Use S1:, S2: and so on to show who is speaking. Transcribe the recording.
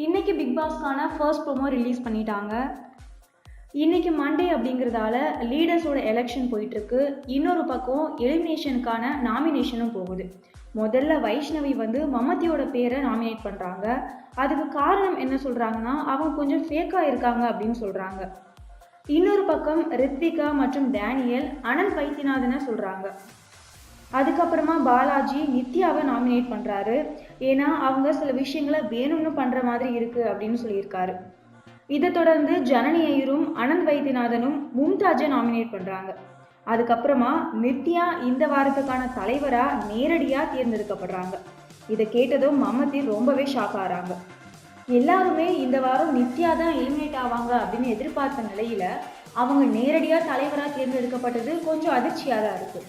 S1: இன்றைக்கி பிக் பாஸ்க்கான first promo release பண்ணிட்டாங்க. இன்றைக்கி மண்டே அப்படிங்கிறதால லீடர்ஸோட எலெக்ஷன் போயிட்டுருக்கு. இன்னொரு பக்கம் எலிமினேஷனுக்கான நாமினேஷனும் போகுது. முதல்ல வைஷ்ணவி வந்து மமதியோட பேரை நாமினேட் பண்ணுறாங்க அதுக்கு காரணம் என்ன சொல்கிறாங்கன்னா அவங்க கொஞ்சம் ஃபேக்காக இருக்காங்க அப்படின்னு சொல்கிறாங்க இன்னொரு பக்கம் ரித்விகா மற்றும் டேனியல் அனந்த் வைத்தியநாதனை சொல்கிறாங்க அதுக்கப்புறமா பாலாஜி நித்யாவை நாமினேட் பண்ணுறாரு ஏன்னா அவங்க சில விஷயங்களை வேணும்னு பண்ணுற மாதிரி இருக்குது அப்படின்னு சொல்லியிருக்காரு. இதை தொடர்ந்து ஜனனி ஐயரும் அனந்த் வைத்தியநாதனும் மும்தாஜை நாமினேட் பண்ணுறாங்க அதுக்கப்புறமா நித்யா இந்த வாரத்துக்கான தலைவராக நேரடியாக தேர்ந்தெடுக்கப்படுறாங்க. இதை கேட்டதும் மமதி ரொம்பவே ஷாக் ஆகிறாங்க எல்லாருமே இந்த வாரம் நித்யா தான் எலிமினேட் ஆவாங்க அப்படின்னு எதிர்பார்த்த நிலையில் அவங்க நேரடியாக தலைவராக தேர்ந்தெடுக்கப்பட்டது கொஞ்சம் அதிர்ச்சியாக தான் இருக்குது